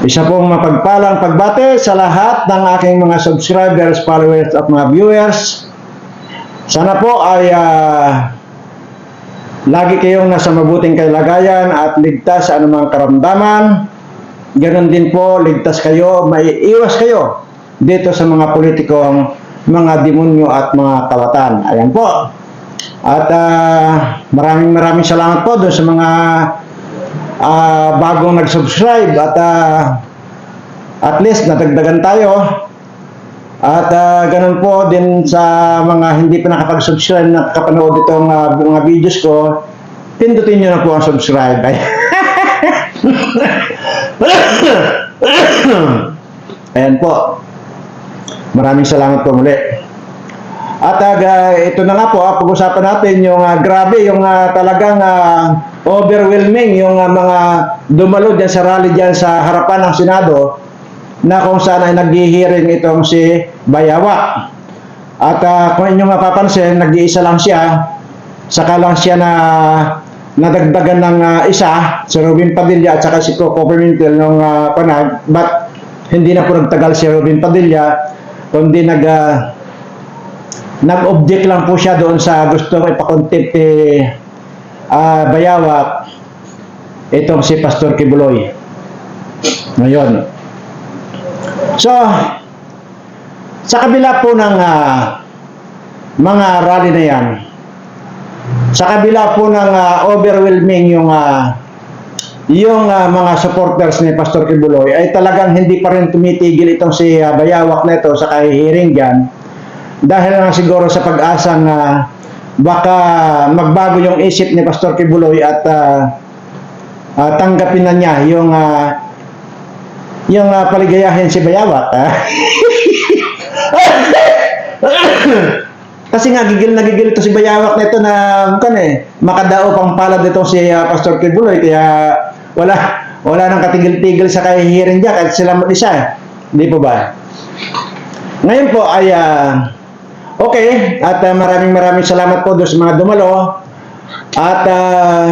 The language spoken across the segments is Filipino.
Isa pong mapagpalang pagbate sa lahat ng aking mga subscribers, followers at mga viewers. Sana po ay ah, lagi kayong nasa mabuting kalagayan at ligtas sa anumang karamdaman. Ganon din po, ligtas kayo, maiiwas kayo dito sa mga politikong mga demonyo at mga kawatan. Ayan po. At ah, maraming maraming salamat po doon sa mga ah, bagong nag-subscribe at ah, at least nadagdagan tayo. At ah, ganun po din sa mga hindi pa nakapag-subscribe na kapanood itong ah, mga videos ko, pindutin nyo na po ang subscribe. Ay. Ayan po. Maraming salamat po muli. At ah, ito na nga po, ah, pag-usapan natin yung ah, grabe, yung ah, talagang ah, overwhelming yung ah, mga dumalo dyan sa rally dyan sa harapan ng Senado na kung saan ay naghihiring itong si Bayawa. At ah, kung inyong mapapansin, nag-iisa lang siya, saka lang siya na nadagdagan ng ah, isa, si Robin Padilla at saka si Coco Pimentel nung uh, panag, but hindi na po nagtagal si Robin Padilla, kundi nag ah, nag-object lang po siya doon sa gusto ipakontempt eh, ah, Bayawak itong si Pastor Kibuloy. Ngayon. So, sa kabila po ng ah, mga rally na yan, sa kabila po ng ah, overwhelming yung ah, yung ah, mga supporters ni Pastor Kibuloy ay talagang hindi pa rin tumitigil itong si ah, Bayawak na ito sa kahihiring dyan dahil lang siguro sa pag-asang ah, baka magbago yung isip ni Pastor Kibuloy at ah, ah, tanggapin na niya yung ah, yung ah, paligayahin si Bayawak. ah. Kasi nga gigil na gigil ito si Bayawak na ito na kan eh makadao pang palad itong si ah, Pastor Kibuloy kaya wala wala nang katigil-tigil sa kahihirin diyan kahit sila mag-isa. eh. Di po ba? Ngayon po ay ah, okay at ah, maraming maraming salamat po doon sa mga dumalo. At ah,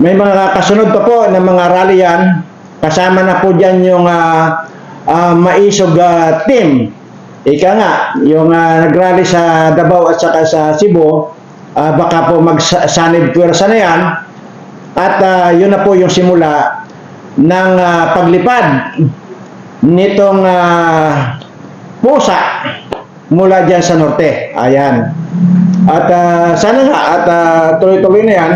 may mga kasunod pa po ng mga rally yan. Kasama na po dyan yung ah, ah, maisog ah, team. Ika nga yung ah, nagrally sa Davao at saka sa Cebu ah, baka po magsanib pwersa na yan. At ah, yun na po yung simula ng ah, paglipad nitong ah, pusa mula dyan sa norte. Ayan. At ah, sana nga at ah, tuloy-tuloy na yan.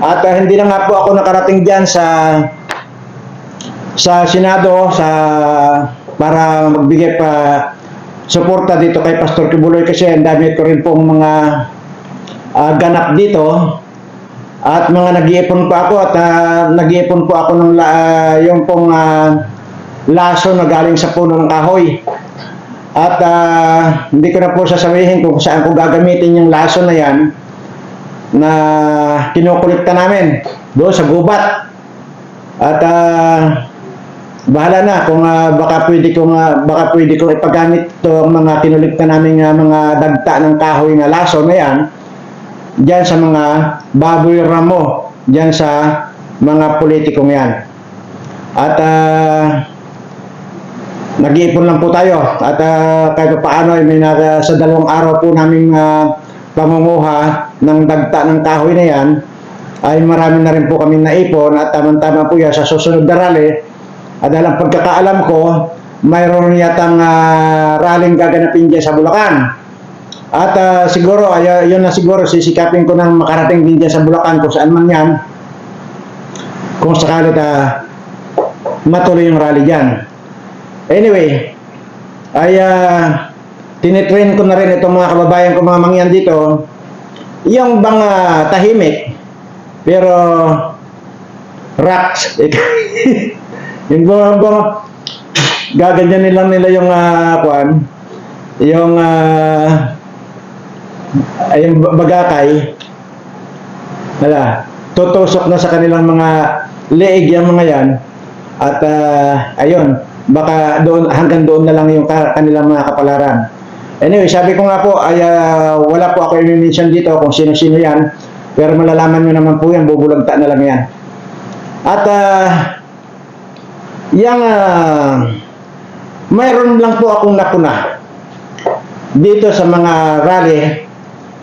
At ah, hindi na nga po ako nakarating dyan sa sa Senado sa para magbigay pa suporta dito kay Pastor Kibuloy kasi ang dami ko rin pong mga ah, ganap dito at mga nag-iipon pa ako at ah, nag-iipon po ako ng ah, yung pong ah, laso na galing sa puno ng kahoy. At ah, hindi ko na po sasabihin kung saan ko gagamitin yung laso na yan na kinukulikta namin doon sa gubat. At ah, bahala na kung ah, baka pwede kong ah, baka pwede kong ipagamit to ang mga kinulikta namin nga mga dagta ng kahoy na laso na yan diyan sa mga baboy ramo diyan sa mga politikong yan. At ah, nag-iipon lang po tayo. At uh, kahit pa paano ay may naga, sa dalawang araw po naming uh, pangunguha ng dagta ng kahoy na yan ay marami na rin po kami naipon at tamang-tama po yan sa susunod na rally. At dahil pagkakaalam ko mayroon yatang uh, rallying gaganapin dyan sa Bulacan. At ah, siguro ay, yun na siguro sisikapin ko nang makarating din dyan sa Bulacan kung saan man yan. Kung sakali na matuloy yung rally dyan Anyway, ay uh, tinitrain ko na rin itong mga kababayan ko mga mangyan dito. Yung bang ah, tahimik, pero rocks. yung bang, bang gaganyanin lang nila yung uh, kuan, yung uh, yung bagakay. Wala, tutusok na sa kanilang mga leeg yung mga yan. At ah, ayun, baka doon hanggang doon na lang yung ka- kanilang mga kapalaran. Anyway, sabi ko nga po, ay ah, wala po ako i-mention dito kung sino-sino yan. Pero malalaman nyo naman po yan, bubulagta na lang yan. At ah, Yang ah, mayroon lang po akong napuna dito sa mga rally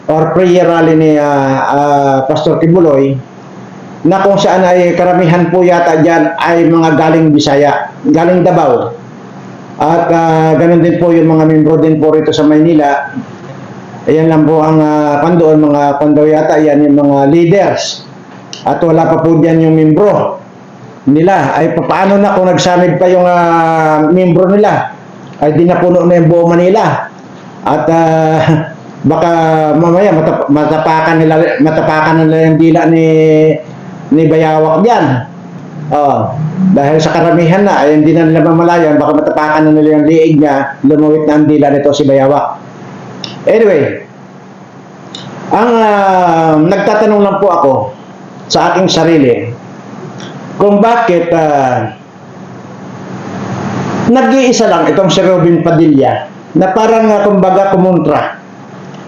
or prayer rally ni ah, ah, Pastor Kibuloy na kung saan ay karamihan po yata dyan ay mga galing Bisaya, galing Davao. At ah, ganun din po yung mga membro din po rito sa Maynila. Ayan lang po ang uh, pandoon, mga pandaw yata, yan yung mga leaders. At wala pa po dyan yung membro nila. Ay paano na kung nagsamid pa yung ah, membro nila? Ay di napuno na yung buong Manila. At ah, baka mamaya matap- matapakan nila matapakan nila yung dila ni ni Bayawak diyan. Oh, dahil sa karamihan na ay hindi na nila mamalayan baka matapakan na nila yung liig niya lumawit na ang dila nito si Bayawak. Anyway, ang ah, nagtatanong lang po ako sa aking sarili kung bakit ah, nag-iisa lang itong si Robin Padilla na parang uh, kumbaga kumontra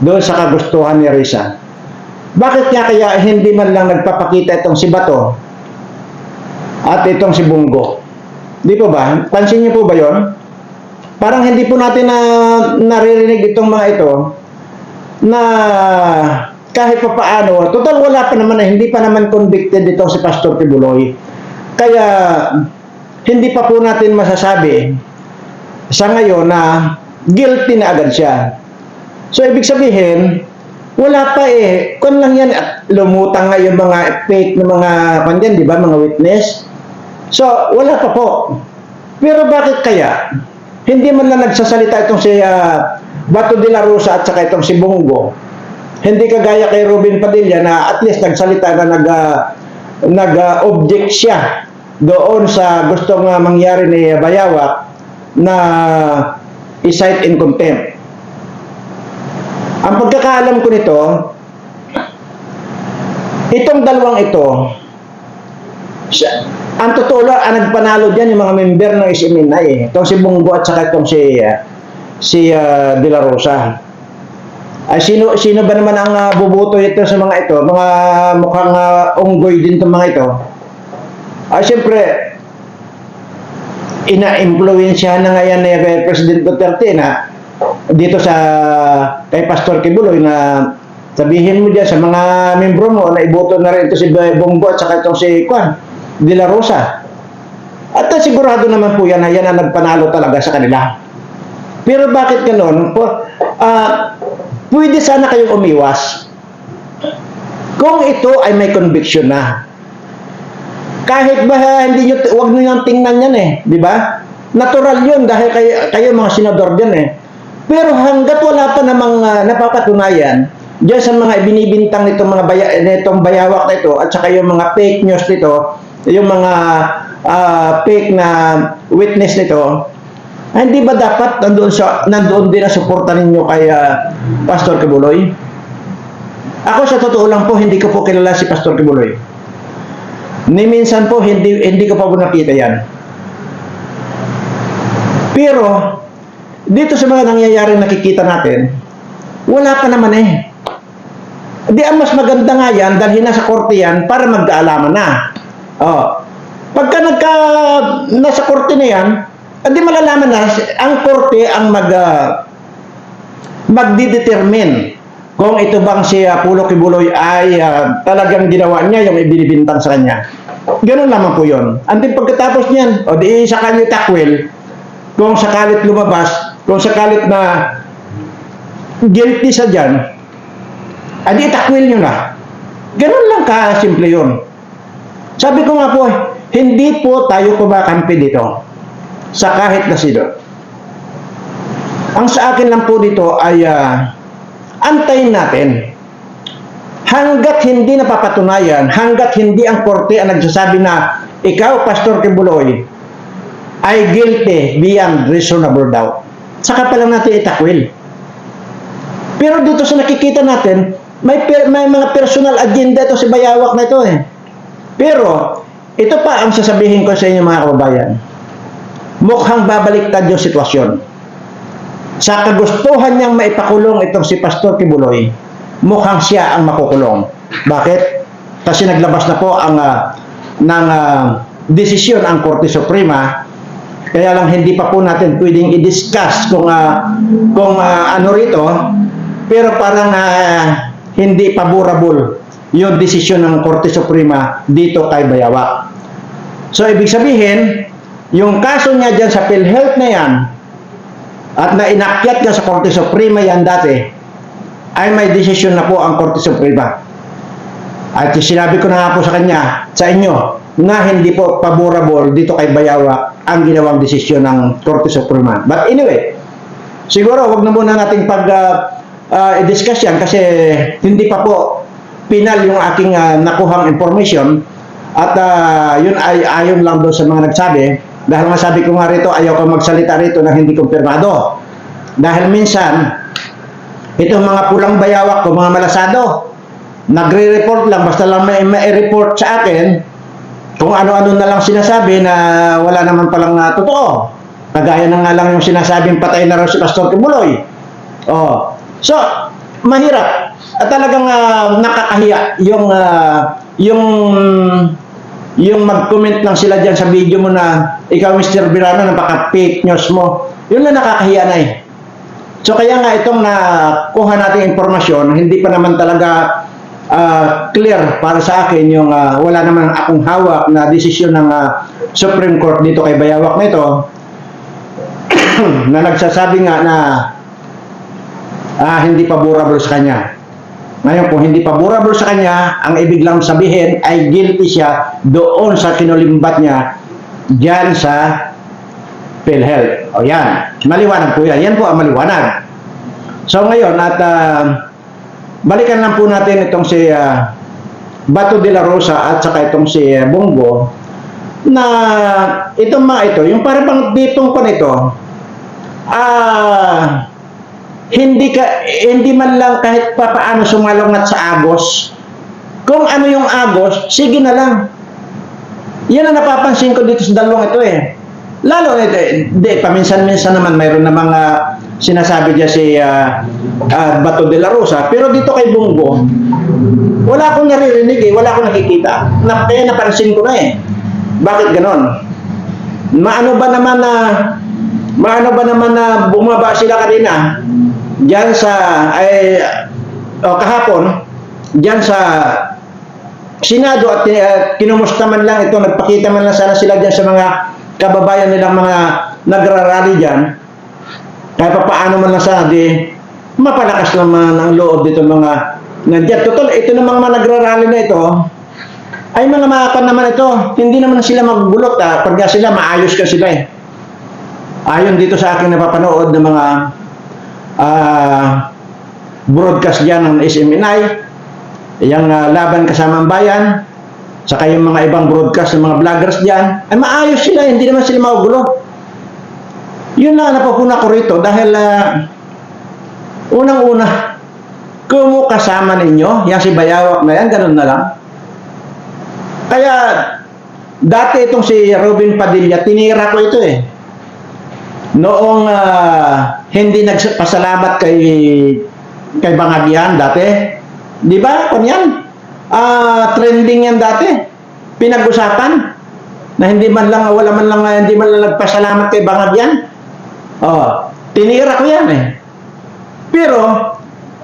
doon sa kagustuhan ni Risa. Bakit niya kaya hindi man lang nagpapakita itong si Bato at itong si Bungo? Di po ba? Pansin niyo po ba yon? Parang hindi po natin na naririnig itong mga ito na kahit pa paano, total wala pa naman, eh, hindi pa naman convicted itong si Pastor Tibuloy. Kaya hindi pa po natin masasabi sa ngayon na guilty na agad siya. So, ibig sabihin, wala pa eh. Kung lang yan, at lumutang nga yung mga fake na mga, pandyan, di ba, mga witness. So, wala pa po. Pero bakit kaya? Hindi man lang nagsasalita itong si ah, Bato de la Rosa at saka itong si Bongo. Hindi kagaya kay Robin Padilla na at least nagsalita na nag, ah, nag-object siya doon sa gustong ah, mangyari ni Bayawak na i-cite in contempt. Ang pagkakaalam ko nito, itong dalawang ito, siya, ang totoo lang, ang nagpanalo dyan yung mga member ng SMNI eh. Itong si Bungo at saka itong si, ah, si ah, De La Rosa. Ay, sino, sino ba naman ang ah, bubuto ito sa mga ito? Mga mukhang ah, unggoy din itong mga ito. Ay, siyempre, ina-impluensyahan na nga yan ni eh, President Duterte na dito sa kay Pastor Kibuloy na sabihin mo dyan sa mga membro mo na iboto na rin ito si Bongo at saka itong si Kwan De La Rosa. At uh, sigurado naman po yan na yan ang nagpanalo talaga sa kanila. Pero bakit ganon? Po, ah, pwede sana kayong umiwas kung ito ay may conviction na. Kahit ba hindi nyo, wag nyo yung tingnan yan eh, di ba? Natural yun dahil kayo, kayo mga senador din eh. Pero hanggat wala pa namang ah, napapatunayan, diyan sa mga binibintang nitong mga baya, nitong bayawak na ito at saka yung mga fake news nito, yung mga ah, fake na witness nito, ay, hindi ba dapat nandoon, sa, nandoon din ang suporta ninyo kay ah, Pastor Kibuloy? Ako sa totoo lang po, hindi ko po kilala si Pastor Kibuloy. Ni minsan po, hindi, hindi ko pa po nakita yan. Pero, dito sa mga nangyayari nakikita natin, wala pa naman eh. Di ang mas maganda nga yan, dalhin na sa korte yan para magkaalaman na. Oh. Pagka nagka, nasa korte na yan, hindi malalaman na, ang korte ang mag, ah, magdidetermine kung ito bang si uh, Pulo Kibuloy ay ah, talagang ginawa niya yung ibinibintang sa kanya. Ganun lamang po yun. Anting pagkatapos niyan, o di sa kanya takwil, kung sakalit lumabas, kung sakalit na guilty sa dyan, adi takwil nyo na. Ganun lang ka-simple yun. Sabi ko nga po, hindi po tayo kumakampi dito sa kahit na sino. Ang sa akin lang po dito ay ah, antayin natin hanggat hindi napapatunayan, hanggat hindi ang korte ang nagsasabi na ikaw, Pastor Kibuloy, ay guilty beyond reasonable doubt. Saka pa lang natin itakwil. Pero dito sa nakikita natin, may, per- may mga personal agenda ito si Bayawak na ito eh. Pero, ito pa ang sasabihin ko sa inyo mga kababayan. Mukhang babaliktad yung sitwasyon. Sa kagustuhan niyang maipakulong itong si Pastor Kibuloy, mukhang siya ang makukulong. Bakit? Kasi naglabas na po ang ah, ng ah, desisyon ang Korte Suprema Kaya lang hindi pa po natin pwedeng i-discuss kung ah, kung ah, ano rito. Pero parang ah, hindi favorable yung desisyon ng Korte Suprema dito kay Bayawak. So ibig sabihin, yung kaso niya dyan sa PhilHealth na yan at na inakyat niya sa Korte Suprema yan dati ay may desisyon na po ang Korte Suprema. At sinabi ko na nga po sa kanya, sa inyo, na hindi po favorable dito kay Bayawa ang ginawang desisyon ng Korte Suprema. But anyway, siguro wag na muna nating pag ah, ah, i-discuss yan kasi hindi pa po pinal yung aking ah, nakuhang information. At ah, yun ay ayon lang doon sa mga nagsabi. Dahil masabi ko nga rito ayaw ko magsalita rito na hindi kumpirmado. Dahil minsan itong mga pulang bayawak ko mga malasado nagre-report lang basta lang may, may report sa akin kung ano-ano na lang sinasabi na wala naman palang uh, totoo. Kagaya na nga lang yung sinasabing patay na raw si Pastor Kibuloy. Oh. So, mahirap. At talagang ah, nakakahiya yung ah, yung yung mag-comment lang sila diyan sa video mo na ikaw Mr. Birano napaka-fake news mo. Yun na nakakahiya na eh. So kaya nga itong nakuha nating impormasyon, hindi pa naman talaga ah, clear para sa akin yung ah, wala naman akong hawak na desisyon ng ah, Supreme Court dito kay Bayawak nito na nagsasabi nga na ah, hindi favorable sa kanya. Ngayon, kung hindi favorable sa kanya, ang ibig lang sabihin ay guilty siya doon sa kinulimbat niya dyan sa PhilHealth. O yan, maliwanag po yan. Yan po ang maliwanag. So ngayon, at ah, balikan lang po natin itong si ah, Bato de la Rosa at saka itong si ah, Bongo na itong mga ito, yung parang bang ditong pa nito, ah, hindi ka hindi man lang kahit pa paano sumalungat sa agos. Kung ano yung agos, sige na lang. Yan ang napapansin ko dito sa dalawang ito eh. Lalo, eh, di, paminsan-minsan naman mayroon na mga sinasabi niya si ah, ah, Bato de la Rosa. Pero dito kay Bungo, wala akong naririnig eh, wala akong nakikita. Na, kaya napansin ko na eh. Bakit ganon? Maano ba naman na maano ba naman na bumaba sila kanina diyan sa ay o kahapon diyan sa Senado at uh, kinumusta man lang ito, nagpakita man lang sana sila diyan sa mga kababayan nilang mga nagrarally diyan. Kahit pa paano man di mapalakas naman ang loob dito mga nandiyan. Total, ito namang mga nagrarally na ito, ay mga makan naman ito. Hindi naman sila magbulot ha. Pagka sila, maayos ka sila eh. Ayon dito sa aking napapanood ng mga ah, broadcast dyan ng SMNI, yung ah, Laban Kasamang Bayan, saka yung mga ibang broadcast ng mga vloggers dyan, ay maayos sila, hindi naman sila magugulo. Yun lang ang napapuna ko rito dahil ah, unang-una, kung kasama ninyo, yan si Bayawak na yan, ganun na lang. Kaya, dati itong si Robin Padilla, tinira ko ito eh. Noong ah, hindi nagpasalamat kay kay Bangagyan dati, di ba? Kung yan, ah, trending yan dati. Pinag-usapan na hindi man lang, wala man lang, hindi man lang nagpasalamat kay Bangagyan. Oh, tinira ko yan eh. Pero,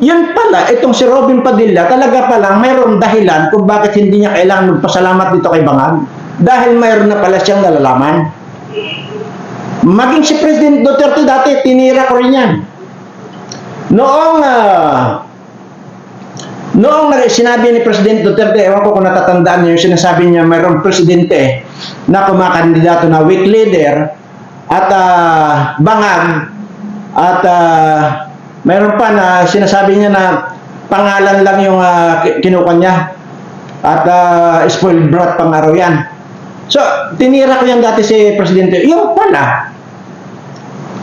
yun pala, itong si Robin Padilla, talaga palang mayroong dahilan kung bakit hindi niya kailangan magpasalamat dito kay Bangag. Dahil mayroon na pala siyang nalalaman. Maging si President Duterte dati, tinira ko rin yan. Noong, ah, noong sinabi ni President Duterte, ewan ko kung natatandaan niyo, yung sinasabi niya mayroong presidente na kumakandidato na weak leader at ah, bangag at ah, mayroon pa na sinasabi niya na pangalan lang yung uh, kinuha niya at uh, spoiled brat pang araw yan. So, tinira ko yan dati si Presidente. Yung pala,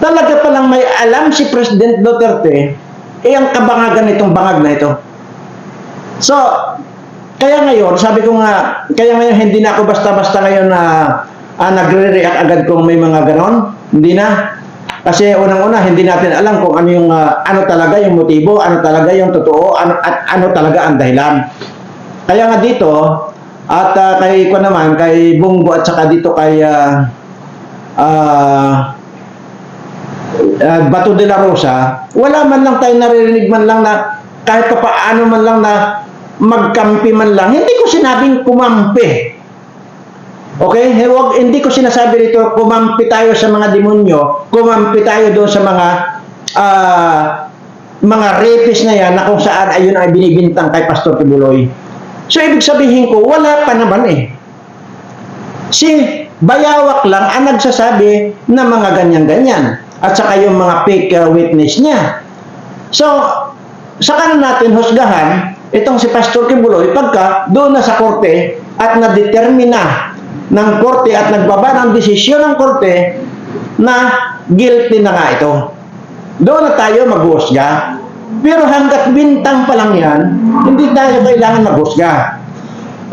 talaga palang may alam si President Duterte eh ang kabangagan nitong bangag na ito. So, kaya ngayon, sabi ko nga, kaya ngayon hindi na ako basta-basta ngayon na ah, nagre-react agad kung may mga ganon. Hindi na. Kasi unang-una, hindi natin alam kung ano yung ah, ano talaga yung motibo, ano talaga yung totoo, ano, at ano talaga ang dahilan. Kaya nga dito, at ah, kay ko naman, kay Bungo at saka dito kay ah, ah, ah, Bato de la Rosa, wala man lang tayo naririnig man lang na kahit pa paano man lang na magkampi man lang. Hindi ko sinabing kumampi. Okay? Huwag, hindi ko sinasabi dito kumampi tayo sa mga demonyo, kumampi tayo doon sa mga ah, mga rapist na yan na kung saan ayun ay binibintang kay Pastor Tibuloy. So, ibig sabihin ko, wala pa naman eh. Si Bayawak lang ang nagsasabi na mga ganyan-ganyan. At saka yung mga fake uh, witness niya. So, saka na natin husgahan itong si Pastor Kibuloy pagka doon na sa korte at nadetermina ng korte at nagbaba ng desisyon ng korte na guilty na nga ito. Doon na tayo maghusga. Pero hanggat bintang pa lang yan, hindi tayo kailangan maghusga.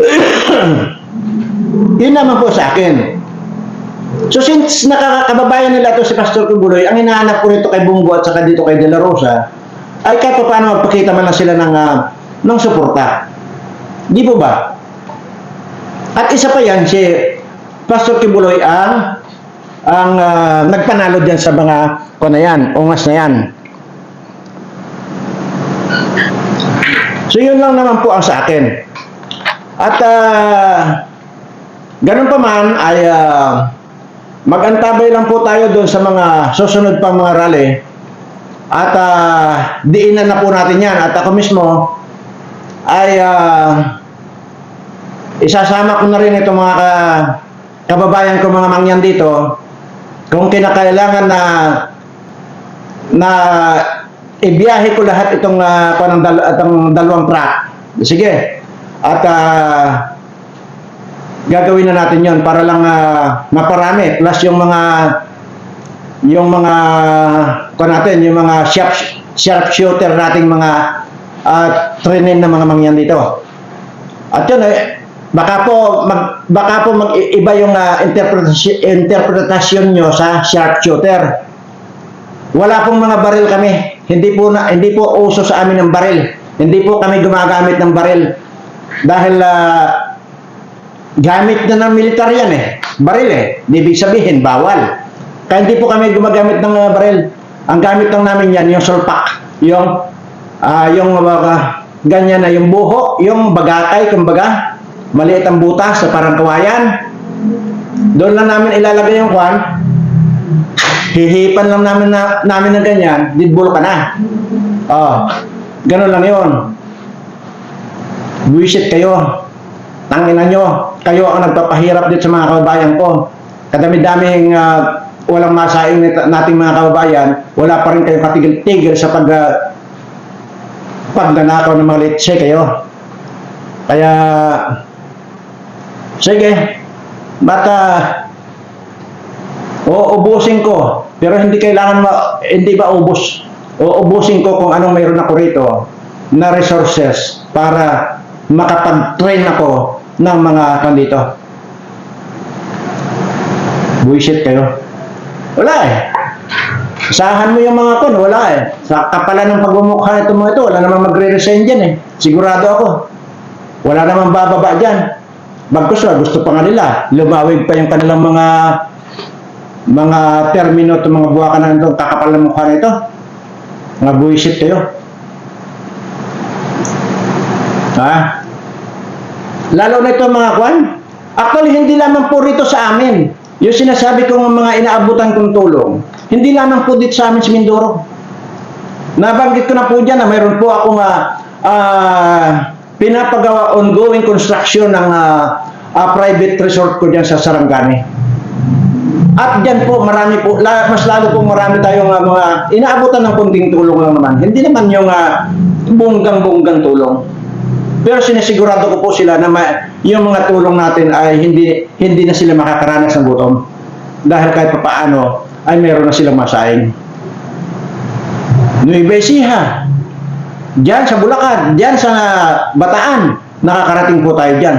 Yun naman po sa akin. So since nakakababayan nila to si Pastor Kibuloy, ang hinahanap ko rito kay Bungo at saka dito kay De La Rosa, ay kahit pa paano magpakita man lang sila ng, ah, ng suporta. Di po ba? At isa pa yan, si Pastor Kibuloy ang ang ah, nagpanalo diyan sa mga ko na yan, ungas na yan. So yun lang naman po ang sa akin. At ah, ganun pa man ay ah, magantabay lang po tayo doon sa mga susunod pang mga rally. At ah, diinan na po natin yan. At ako mismo ay ah, isasama ko na rin itong mga ka- kababayan ko mga mangyan dito kung kinakailangan na na ibiyahe ko lahat itong uh, itong, dal- itong dalawang truck. Sige. At ah, gagawin na natin 'yon para lang ah, maparami plus yung mga yung mga ko natin, yung mga sharp sharpshooter nating mga uh, trainin na mga mangyan dito. At yun eh, baka po mag baka po mag-iba yung uh, interpretasyon interpretasyon nyo sa sharpshooter. Wala pong mga baril kami. Hindi po na hindi po uso sa amin ng baril. Hindi po kami gumagamit ng baril. Dahil ah, gamit na ng militar yan eh. Baril eh. Ibig sabihin, bawal. Kaya hindi po kami gumagamit ng ah, baril. Ang gamit lang namin yan, yung sulpak. Yung, ah, yung ah, ganyan na yung buho, yung bagakay, kumbaga, maliit ang butas sa parang kawayan. Doon lang namin ilalagay yung kwan, hihipan lang namin na, namin ng ganyan, didbol ka na. Oh, ganun lang yon. Buisit kayo. Tanginan nyo. Kayo ang nagpapahirap dito sa mga kababayan ko. Kadami-daming ah, walang masaing nating mga kababayan, wala pa rin kayong katigil-tigil sa pag uh, pagnanakaw ng mga letse kayo. Kaya, sige, bata, uubusin ko, pero hindi kailangan ma, hindi ba ubos? Uubusin ko kung anong mayroon ako rito na resources para makapag-train ako ng mga kandito. Buisit kayo. Wala eh. Sahan mo yung mga kon, wala eh. Sa kapalan ng pagmumukha nito mga ito, wala namang magre-resign dyan eh. Sigurado ako. Wala namang bababa dyan. Bagkus na, gusto pa nga nila. Lumawig pa yung kanilang mga mga termino at mga buwakan na itong kakapal ng mukha nito. Mga buwisit kayo. Ha? Lalo na ito mga kwan. Actually, hindi lamang po rito sa amin. Yung sinasabi kong mga inaabutan kong tulong, hindi lamang po dito sa amin sa Mindoro. Nabanggit ko na po dyan na mayroon po akong ah, ah, pinapagawa ongoing construction ng ah, ah, private resort ko dyan sa Sarangani. At dyan po, marami po, la, mas lalo po marami tayong ah, mga inaabutan ng kunting tulong lang naman. Hindi naman yung uh, bunggang-bunggang tulong. Pero sinisigurado ko po sila na ma- yung mga tulong natin ay hindi hindi na sila makakaranas ng gutom. Dahil kahit papaano ay meron na silang masaing. Nueva Ecija, Diyan sa Bulacan, diyan sa Bataan, nakakarating po tayo diyan.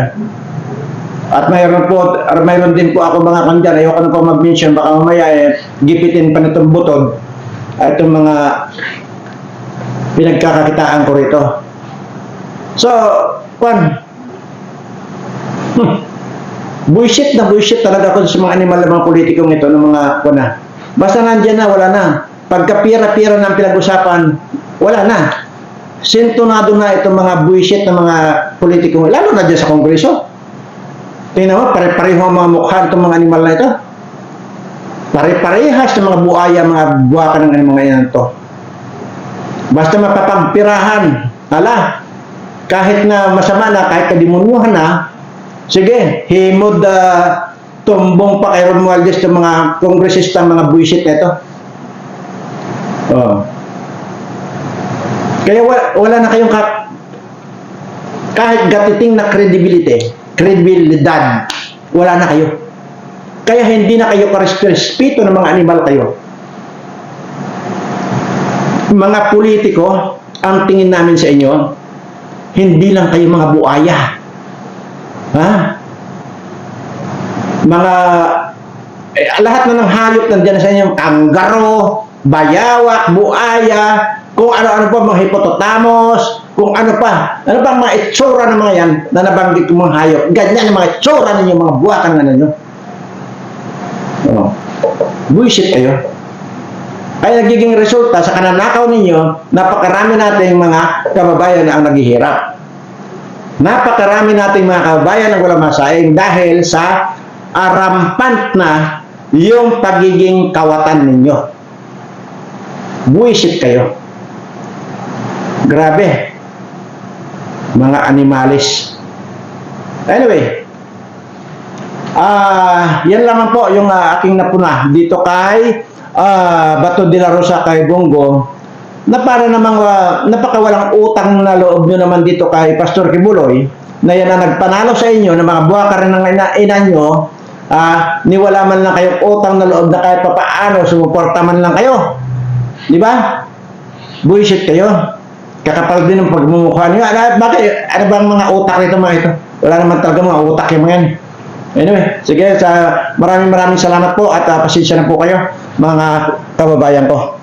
At mayroon po, ar- mayroon din po ako mga kandyan, ayoko na po mag-mention, baka mamaya eh, gipitin pa nitong butod, itong mga pinagkakakitaan ko rito. So, Juan, hmm, Bullshit na bullshit talaga ako sa mga animal na mga politikong ito, ng mga kuna. Basta nandyan na, wala na. Pagka pira-pira ng pinag-usapan, wala na. Sintonado na itong mga bullshit ng mga politikong, lalo na dyan sa Kongreso. Tingnan mo, pare-pareho ang mga mukha itong mga animal na ito. Pare-parehas ng mga buaya, mga buwaka ng mga yan ito. Basta mapapagpirahan, ala, kahit na masama na, kahit kadimunuhan na, sige, himod uh, tumbong pa kay Romualdez ng mga kongresista, mga buwisit na ito. Oh. Kaya wala, wala na kayong ka, kahit gatiting na credibility, credibilidad, wala na kayo. Kaya hindi na kayo karespeto ng mga animal kayo. Mga politiko, ang tingin namin sa inyo, hindi lang kayo mga buaya. Ha? Mga eh, lahat na ng hayop nandiyan sa inyo, kanggaro, bayawak, buaya, kung ano-ano pa, mga hippopotamus, kung ano pa, ano pa ang mga itsura ng mga yan na nabanggit ko mga hayop. Ganyan ang mga itsura ninyo, mga buwakan na ninyo. Oh. Buisit kayo. Ay nagiging resulta sa kananakaw ninyo, napakarami nating mga kababayan na ang naghihirap. Napakarami nating mga kababayan ang walang masaing dahil sa arampant na yung pagiging kawatan ninyo. Buisit kayo. Grabe. Mga animalis. Anyway, Ah, yan lamang po yung ah, aking napuna dito kay ah, Bato de la Rosa kay Bongo na para namang ah, napakawalang utang na loob nyo naman dito kay Pastor Kibuloy na yan ang nagpanalo sa inyo ng mga buwaka rin ng ina, ina nyo ah, niwala man lang kayong utang na loob na kahit papaano sumuporta man lang kayo di ba? bullshit kayo kakapal din ang pagmumukha niyo. Ano, bakit, ano bang mga utak nito mga ito? Wala naman talaga mga utak yung mga yan. Anyway, sige, sa maraming maraming salamat po at uh, pasensya na po kayo mga kababayan ko.